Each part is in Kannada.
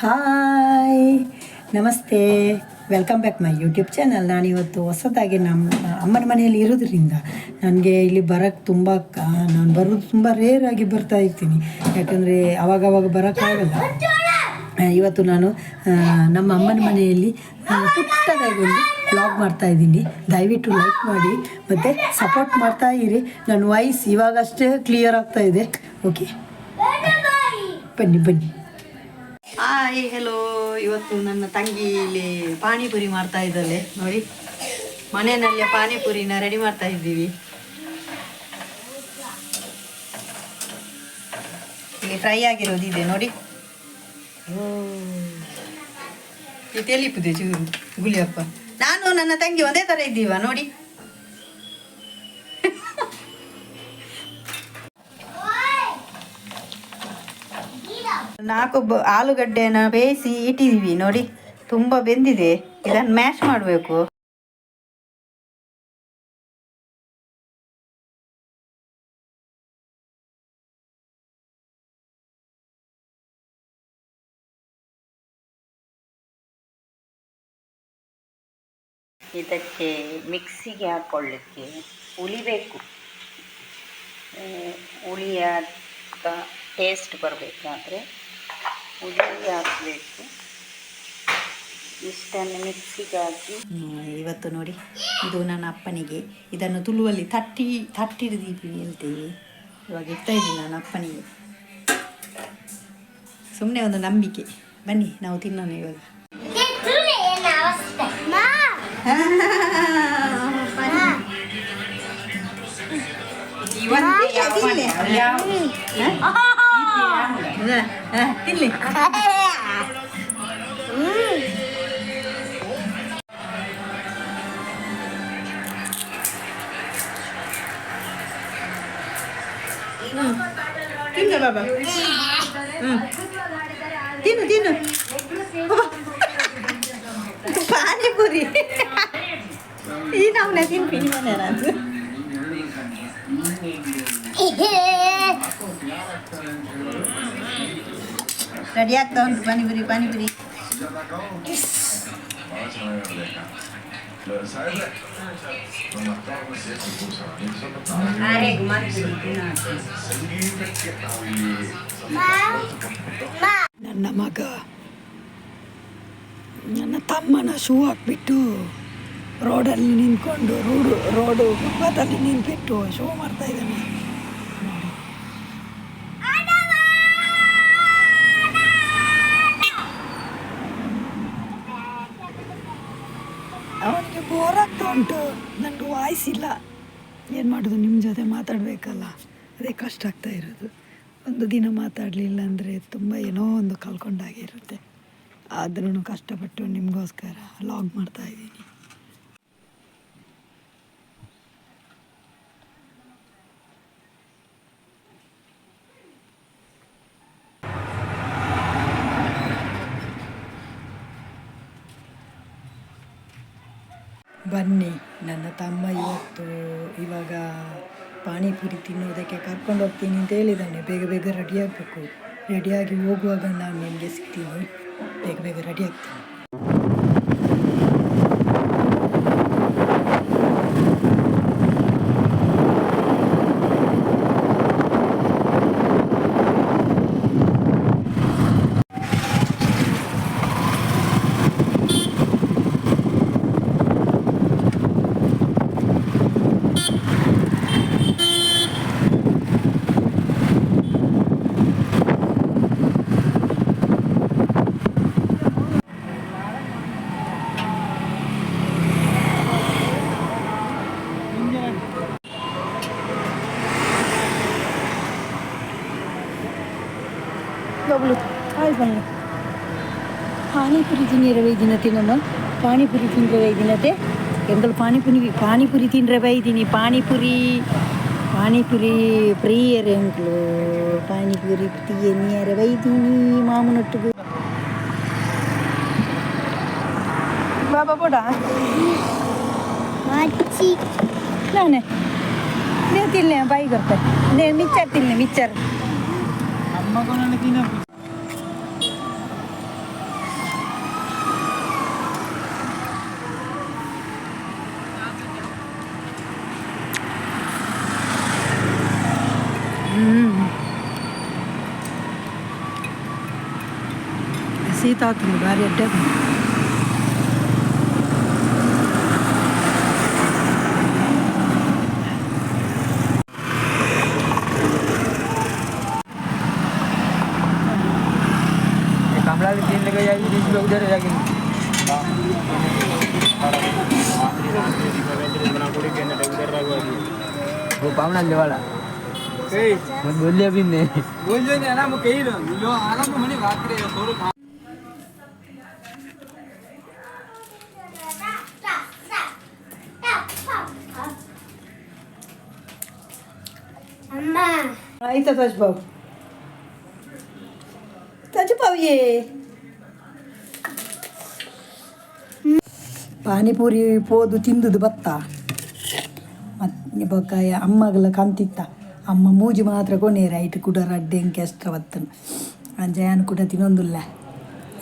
ಹಾಯ್. ನಮಸ್ತೆ. Welcome back my YouTube channel ನಾನಿವತ್ತು ಹೊಸದಾಗಿ ನಮ್ಮ ಅಮ್ಮನ ಮನೆಯಲ್ಲಿ ಇರೋದ್ರಿಂದ ನನಗೆ ಇಲ್ಲಿ ಬರೋಕ್ಕೆ ತುಂಬ ನಾನು ಬರೋದು ತುಂಬ ರೇರಾಗಿ ಬರ್ತಾ ಇರ್ತೀನಿ. ಯಾಕಂದರೆ ಅವಾಗವಾಗ ಬರೋಕ್ಕಾಗಲ್ಲ ಇವತ್ತು ನಾನು ನಮ್ಮ ಅಮ್ಮನ ಮನೆಯಲ್ಲಿ ಪುಟ್ಟದಾಗಿ ಒಂದು ಬ್ಲಾಗ್ ಮಾಡ್ತಾ ಇದ್ದೀನಿ. ದಯವಿಟ್ಟು ಲೈಕ್ ಮಾಡಿ, ಮತ್ತು ಸಪೋರ್ಟ್ ಮಾಡ್ತಾ ಇರಿ. ನನ್ನ ವಾಯ್ಸ್ ಇವಾಗಷ್ಟೇ ಕ್ಲಿಯರ್ ಆಗ್ತಾ ಇದೆ. ಓಕೆ ಬನ್ನಿ ಬನ್ನಿ. ಹಾಯ್ ಹೆಲೋ ಇವತ್ತು ನನ್ನ ತಂಗಿ ಇಲ್ಲಿ ಪಾನಿಪುರಿ ಮಾಡ್ತಾ ಇದ್ದಾಳೆ. ನೋಡಿ, ಮನೆಯಲ್ಲೇ ಪಾನಿಪುರಿನ ರೆಡಿ ಮಾಡ್ತಾ ಇದ್ದೀವಿ. ಇಲ್ಲಿ ಫ್ರೈ ಆಗಿರೋದು ಇದೆ ನೋಡಿ ಚೂರು ಗುಳಿಯಪ್ಪ ನಾನು ನನ್ನ ತಂಗಿ ಒಂದೇ ಥರ ಇದ್ದೀವ, ನೋಡಿ. ನಾಲ್ಕು ಬ ಆಲೂಗಡ್ಡೆನ ಬೇಯಿಸಿ ಇಟ್ಟಿದ್ದೀವಿ ನೋಡಿ. ತುಂಬ ಬೆಂದಿದೆ. ಇದನ್ನು ಮ್ಯಾಶ್ ಮಾಡಬೇಕು. ಇದಕ್ಕೆ ಮಿಕ್ಸಿಗೆ ಹಾಕ್ಕೊಳ್ಳಿಕ್ಕೆ ಹುಳಿ ಬೇಕು. ಹುಳಿಯ ಟೇಸ್ಟ್ ಬರಬೇಕಾದ್ರೆ ಹುಳಿ ಹಾಕಬೇಕು. ಇಷ್ಟನ್ನು ಮಿಕ್ಸಿಗೆ ಹಾಕಿ ಇವತ್ತು ನೋಡಿ ಇದು ನನ್ನ ಅಪ್ಪನಿಗೆ. ಇದನ್ನು ತುಳುವಲ್ಲಿ ತಟ್ಟಿ ತಟ್ಟಿಡಿದೀವಿ ಹೇಳ್ತೇವೆ. ಇವಾಗ ಇಡ್ತಾ ಇದ್ದೀನಿ ನನ್ನ ಅಪ್ಪನಿಗೆ. ಸುಮ್ಮನೆ ಒಂದು ನಂಬಿಕೆ. ಬನ್ನಿ ನಾವು ತಿನ್ನೋಣ ಇವಾಗ. ತಿನ್ಲಿ ತಿನ್ನು ಬಾಬಾ ಹ್ಞೂ ತಿನ್ನು ತಿನ್ನು ಪಾನಿಪುರಿ ಈ ನಾವು ತಿನ್ತೀನಿ ಮನೆ ನಾನು ರೆಡಿ ಆಗ್ತಾ ಉಂಟು ಪಾನಿಪುರಿ ಪಾನಿಪುರಿ ನನ್ನ ಮಗ ನನ್ನ ತಮ್ಮನ ಶೂ ಹಾಕ್ಬಿಟ್ಟು ರೋಡಲ್ಲಿ ನಿಂತ್ಕೊಂಡು ರೋಡು ರೋಡು ಫುಟ್ಪಾತಲ್ಲಿ ನಿಂತ್ಬಿಟ್ಟು ಶೋ ಮಾಡ್ತಾ ಇದ್ದಾನೆ ಉಂಟು ನನಗೆ ವಾಯ್ಸ್ ಇಲ್ಲ. ಏನು ಮಾಡೋದು? ನಿಮ್ಮ ಜೊತೆ ಮಾತಾಡಬೇಕಲ್ಲ. ಅದೇ ಕಷ್ಟ ಆಗ್ತಾ ಇರೋದು. ಒಂದು ದಿನ ಮಾತಾಡಲಿಲ್ಲ ಅಂದರೆ ತುಂಬ ಏನೋ ಒಂದು ಕಳ್ಕೊಂಡಾಗಿರುತ್ತೆ ಆದ್ರೂ ಕಷ್ಟಪಟ್ಟು ನಿಮಗೋಸ್ಕರ ಲಾಗ್ ಮಾಡ್ತಾ ಬನ್ನಿ. ನನ್ನ ತಮ್ಮ ಇವತ್ತು ಇವಾಗ ಪಾನಿಪುರಿ ತಿನ್ನೋದಕ್ಕೆ ಕರ್ಕೊಂಡು ಹೋಗ್ತೀನಿ ಅಂತ ಹೇಳಿದ್ದಾನೆ ಬೇಗ ಬೇಗ ರೆಡಿ ಆಗಬೇಕು. ರೆಡಿಯಾಗಿ ಹೋಗುವಾಗ ನಾನು ನಿಮಗೆ ಸಿಗ್ತೀನಿ. ಬೇಗ ಬೇಗ ರೆಡಿ ಆಗ್ತೀನಿ. ಬಬ್ಲು ಹಾಯ್ ಬನ್ನಿ ಪಾನಿಪುರಿ ತಿನ್ನಿರ ವೈದಿನತೆ ನಮ್ಮ ಪಾನಿಪುರಿ ತಿಂದ್ರೆ ವೈದಿನತೆ ಎಂಗಲ್ ಪಾನಿಪುರಿ ಪಾನಿಪುರಿ ತಿಂದ್ರೆ ವೈದಿನಿ ಪಾನಿಪುರಿ ಪಾನಿಪುರಿ ಪ್ರಿಯರೇ ಎಂಕ್ಲು ಪಾನಿಪುರಿ ತಿಯನಿಯರ ವೈದಿನಿ ಮಾಮನೊಟ್ಟಿಗೆ ಬಾಬಾ ಬೋಡ ನಾನೇ ನೀವು ತಿನ್ನೆ ಬಾಯಿ ಬರ್ತೆ ನೀವು ಮಿಚ್ಚರ್ ತಿನ್ನೆ ಮಿಚ್ಚರ್ අම්මා ගණන් තියෙන සීතාතුරු බාරියට udara udara lagi. Ah, kalau kita berangkut ke negara udara lagi. Oh, paman jualah. Hey, boleh apa ini? Boleh ni, anak mau kehilan. Lo, anak mau mana baca kerja, korup. Mama. Ah, ini tuh tuh cepat. Tuh cepat ye. Panipuri ಪೋದು ತಿಂದುದು ಬತ್ತ ಮತ್ತೆ ಬೊಕ್ಕಾಯ ಅಮ್ಮಗಲ ಕಂತಿತ್ತ. ಅಮ್ಮ ಮೂಜಿ ಮಾತ್ರ ಕೊನೇರ ರೈಟ್ ಕೂಡ ರಡ್ಡೆ ಎಷ್ಟ್ರ ಬತ್ತನು ಅಂಜಾಯನ್ ಕೂಡ ತಿನ್ನೊಂದಿಲ್ಲ.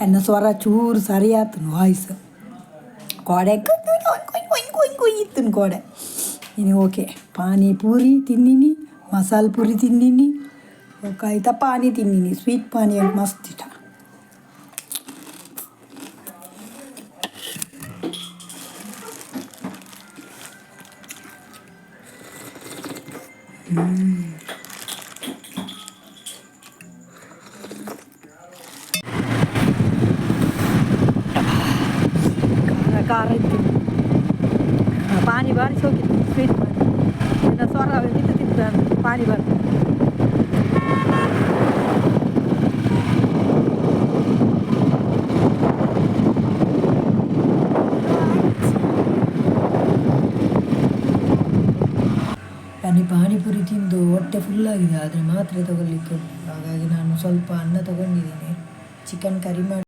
ಎನ್ನ ಸ್ವರ ಚೂರು ಸರಿ ಆತನು ವಾಯ್ಸ್. ಕೋಡೆ ಇತ್ತನು ಕೋಡೆ. ಇನ್ನು ಓಕೆ, ಪಾನಿಪೂರಿ ತಿನ್ನಿನಿ, ಮಸಾಲ ಪೂರಿ ತಿನ್ನಿನಿ ಆಯ್ತಾ ಪಾನಿ ತಿನ್ನಿನಿ, ಸ್ವೀಟ್ ಪಾನಿ ಮಸ್ತ್ ಇಷ್ಟ ಆ, ಹೋಗಿತ್ತು ಸ್ವೀಟ್ ಮಾಡಿ ಇನ್ನು ಸ್ವರ ಬಿದ್ದು ತಿಂತ ಪಾನಿ ಬರ್ತದೆ ಪಾನಿ ಪಾನಿಪುರಿ ತಿಂದು ಹೊಟ್ಟೆ ಫುಲ್ಲಾಗಿದೆ ಆದರೆ ಮಾತ್ರೆ ತಗೊಳ್ಳಿಕ್ಕೆ. ಹಾಗಾಗಿ ನಾನು ಸ್ವಲ್ಪ ಅನ್ನ ತಗೊಂಡಿದ್ದೀನಿ ಚಿಕನ್ ಕರಿ ಮಾಡಿ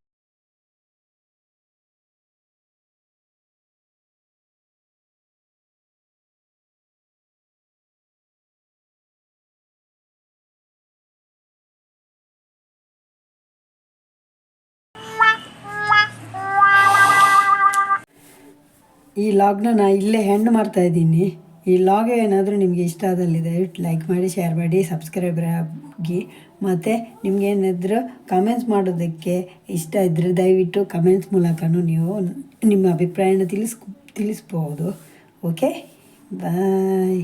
ಈ ಲಾಗ್ನ ನಾ ಇಲ್ಲೇ ಹೆಣ್ಣು ಮಾಡ್ತಾ ಇದ್ದೀನಿ. ಈ ಲಾಗ್ ಏನಾದರೂ ನಿಮಗೆ ಇಷ್ಟ ಆದಲ್ಲಿ ದಯವಿಟ್ಟು ಲೈಕ್ ಮಾಡಿ ಶೇರ್ ಮಾಡಿ ಸಬ್ಸ್ಕ್ರೈಬರ್ ಆಗಿ. ಮತ್ತು ನಿಮಗೇನಾದರೂ ಕಮೆಂಟ್ಸ್ ಮಾಡೋದಕ್ಕೆ ಇಷ್ಟ ಇದ್ದರೆ ದಯವಿಟ್ಟು ಕಮೆಂಟ್ಸ್ ಮೂಲಕನೂ ನೀವು ನಿಮ್ಮ ಅಭಿಪ್ರಾಯನ ತಿಳಿಸ್, ತಿಳಿಸ್ಬೋದು. Okay bye